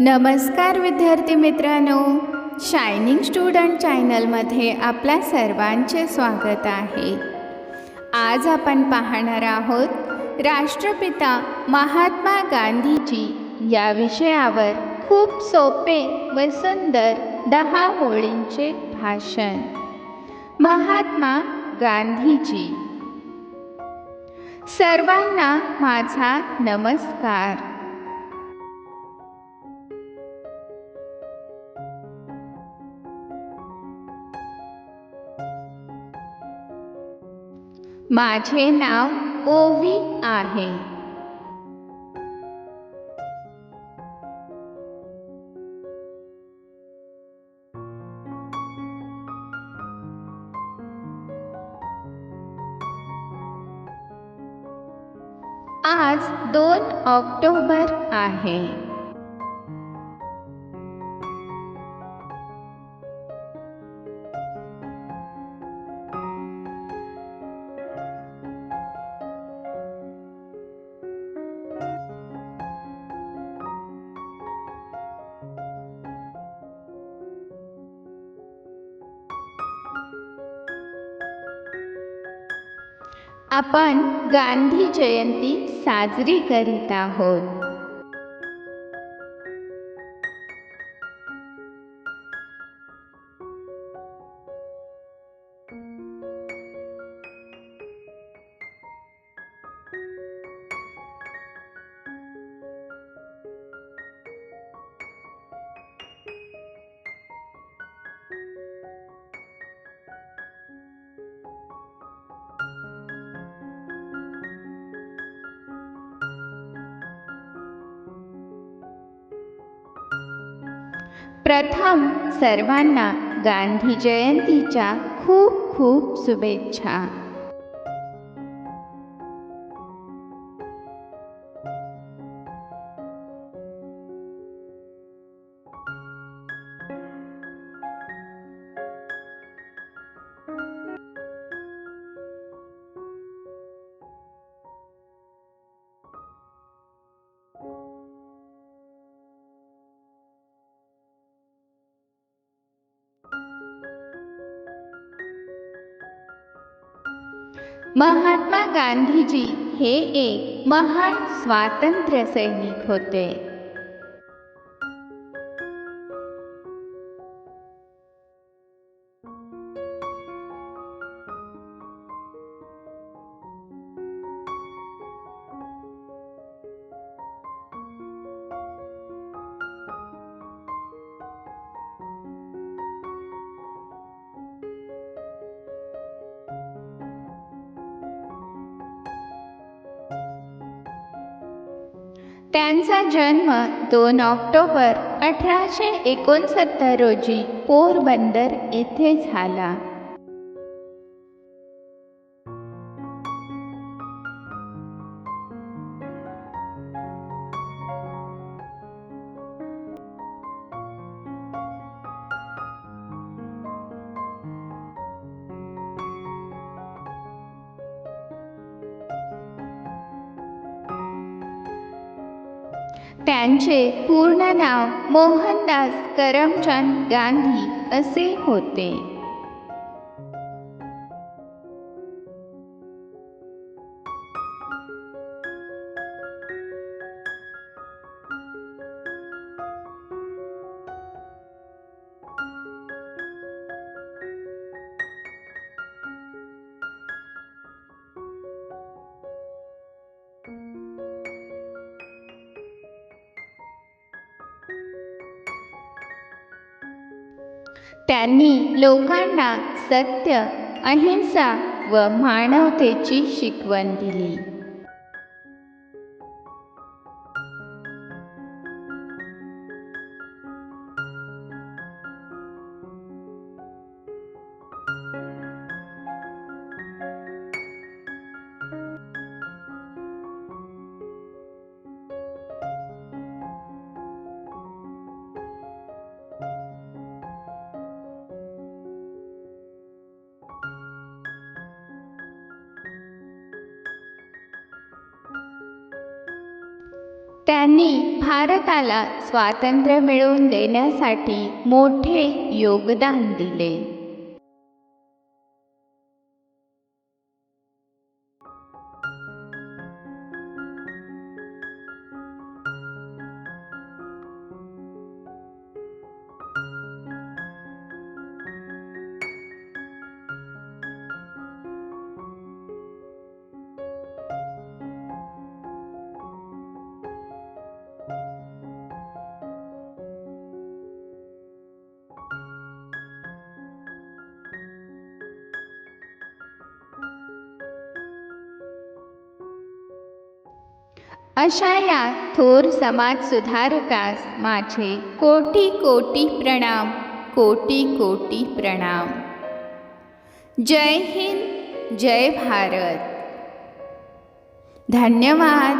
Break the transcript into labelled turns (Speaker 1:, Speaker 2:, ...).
Speaker 1: नमस्कार विद्यार्थी मित्रांनो. शायनिंग स्टुडंट चॅनलमध्ये आपल्या सर्वांचे स्वागत आहे. आज आपण पाहणार आहोत राष्ट्रपिता महात्मा गांधीजी या विषयावर खूप सोपे व सुंदर दहा होळींचे भाषण. महात्मा गांधीजी. सर्वांना माझा नमस्कार. माझे नाव ओवी आहे. आज दोन ऑक्टोबर आहे. आपण गांधी जयंती साजरी करीत आहोत. प्रथम सर्वांना गांधी जयंतीच्या खूप खूप शुभेच्छा. महात्मा गांधीजी हे एक महान स्वातंत्र्य सैनिक होते. त्यांचा जन्म दोन ऑक्टोबर अठराशे एकोणसत्तर रोजी पोरबंदर येथे झाला. त्यांचे पूर्ण नाव मोहनदास करमचंद गांधी असे होते. त्यांनी लोकांना सत्य अहिंसा व मानवतेची शिकवण दिली. त्यांनी भारताला स्वातंत्र्य मिळवून देण्यासाठी मोठे योगदान दिले. अशा या थोर समाज सुधारकास माझे कोटी कोटी प्रणाम कोटी कोटी प्रणाम. जय हिंद जय भारत. धन्यवाद.